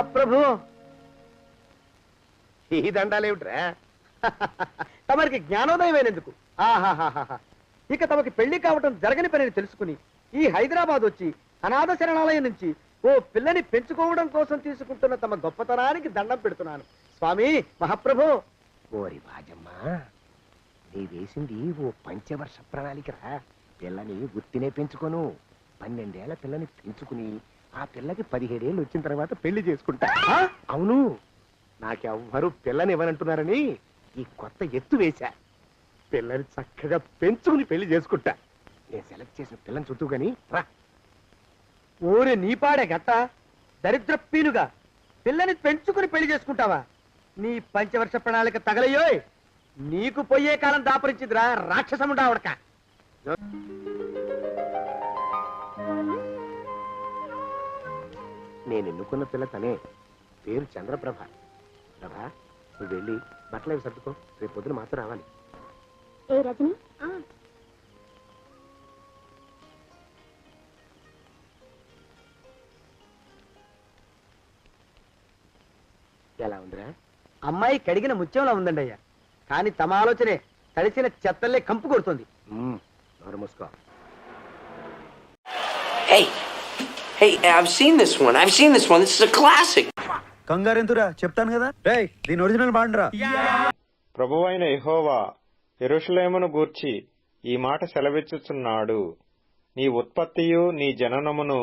అప్రభు ఈ దండాలేమిట్రా? తమరికి జ్ఞానోదయమైనందుకు. ఆహాహాహా ఇక తమకి పెళ్ళి కావటం జరగని పనిని తెలుసుకుని ఈ హైదరాబాద్ వచ్చి అనాథ శరణాలయం నుంచి ఓ పిల్లని పెంచుకోవడం కోసం తీసుకుంటున్న తమ గొప్పతనానికి దండం పెడుతున్నాను. స్వామి మహాప్రభు. ఓరి బాజమ్మా నీ వేసింది ఓ పంచవర్ష ప్రణాళికరా. పిల్లని గుర్తినే పెంచుకోను. పన్నెండేళ్ళ పిల్లని పెంచుకుని ఆ పిల్లకి పదిహేడేళ్ళు వచ్చిన తర్వాత పెళ్ళి చేసుకుంటా? అవును. నాకెవ్వరూ పిల్లని ఇవ్వనంటున్నారని ఈ కొత్త ఎత్తు వేశా. పిల్లని చక్కగా పెంచుకుని పెళ్ళి చేసుకుంటా. నేను సెలెక్ట్ చేసిన పిల్లని చుట్టూ గాని రా. ఊరి నీపాడే గట్ట దరిద్రపీనుగా పిల్లని పెంచుకుని పెళ్ళి చేసుకుంటావా? నీ పంచవర్ష ప్రణాళిక తగలయ్యోయ్. నీకు పోయే కాలం దాపరించిందిరా రాక్షసముడా ఉడక నేను ఎన్నుకున్న పిల్ల తనే. పేరు చంద్రప్రభ. ప్రభ నువ్వు వెళ్ళి బట్టలు అవి సర్దుకో. రేపు పొద్దున మాత్రం రావాలి. ఏ రజని? ఎలా ఉందిరా? అమ్మాయి కడిగిన ముత్యంలా ఉందండి అయ్యా. కానీ తమ ఆలోచనే తడిసిన చెత్తల్లే కంపు కొడుతుంది. నోరు మూసుకో. Hey, hey, I've seen this one. I've seen this one. This is a classic. కంగారెంతురా? చెప్తాను కదా. రే దీని ఒరిజినల్ బాండ్రా ప్రభువైన యెహోవా యెరూషలేమును గూర్చి ఈ మాట సెలవిచ్చుచున్నాడు. నీ ఉత్పత్తియు నీ జననమును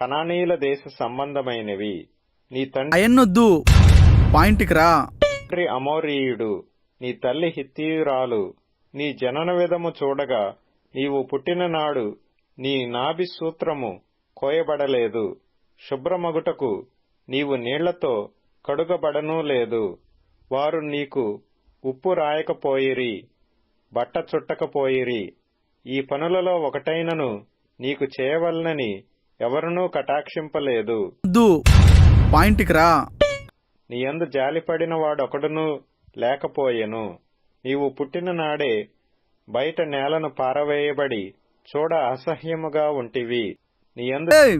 కనానీయుల దేశ సంబంధమైనవి. నీ అయన్నొద్దు. పాయింట్కి రా. తండ్రి అమోరీయుడు నీ తల్లి హిత్తీయురాలు నీ జనన విధము చూడగా నీవు పుట్టిన నాడు నీ నాభి సూత్రము కోయబడలేదు. శుభ్రమగుటకు నీవు నీళ్ళతో కడుగబడనూ లేదు. వారు నీకు ఉప్పు రాయకపోయిరి బట్ట చుట్టకపోయిరి. ఈ పనులలో ఒకటైనను నీకు చేయవలనని ఎవరునూ కటాక్షింపలేదు. పాయింట్కి రా. నీయందు జాలిపడిన వాడొకడును లేకపోయెను. నీవు పుట్టిన నాడే బయట నేలను పారవేయబడి చూడ అసహ్యముగా ఉంటివి. నీయందు ఏయ్!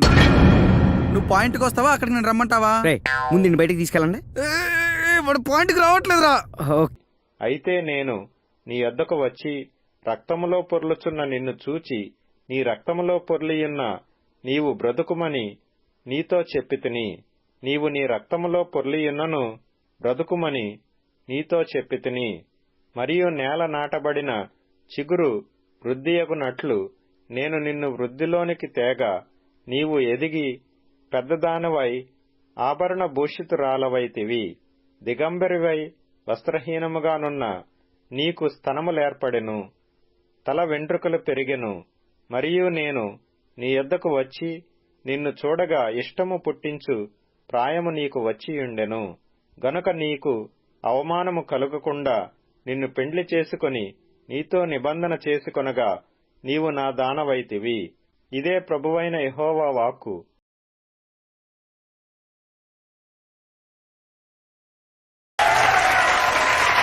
నువ్వు పాయింట్కి వస్తావా? అక్కడికి నేను రమ్మంటావా? ముందు నిన్ను బయటికి తీసుకెళ్ళండి. వాడు పాయింట్కి రావట్లేదురా. అయితే నేను నీ యొద్దకు వచ్చి రక్తములో పొర్లుచున్న నిన్ను చూచి నీ రక్తములో పొర్లియున్న నీవు బ్రతుకుమని నీతో చెప్పితిని నీవు నీ రక్తములో పొర్లియున్నను బ్రతుకుమని నీతో చెప్పితిని మరియు నేల నాటబడిన చిగురు వృద్ధియగునట్లు నేను నిన్ను వృద్ధిలోనికి తేగ నీవు ఎదిగి పెద్దదానవై ఆభరణ భూషితురాలవైతివి. దిగంబరివై వస్త్రహీనముగానున్న నీకు స్తనములేర్పడెను తల వెంట్రుకలు పెరిగెను. మరియు నేను నీ యొద్దకు వచ్చి నిన్ను చూడగా ఇష్టము పుట్టించు ప్రాయము నీకు వచ్చియుండెను. గనుక నీకు అవమానము కలుగకుండా నిన్ను పెండ్లి చేసుకొని నీతో నిబంధన చేసుకొనగా నీవు నా దానవైతివి. ఇదే ప్రభువైన ఎహోవా వాక్కు.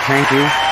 Thank you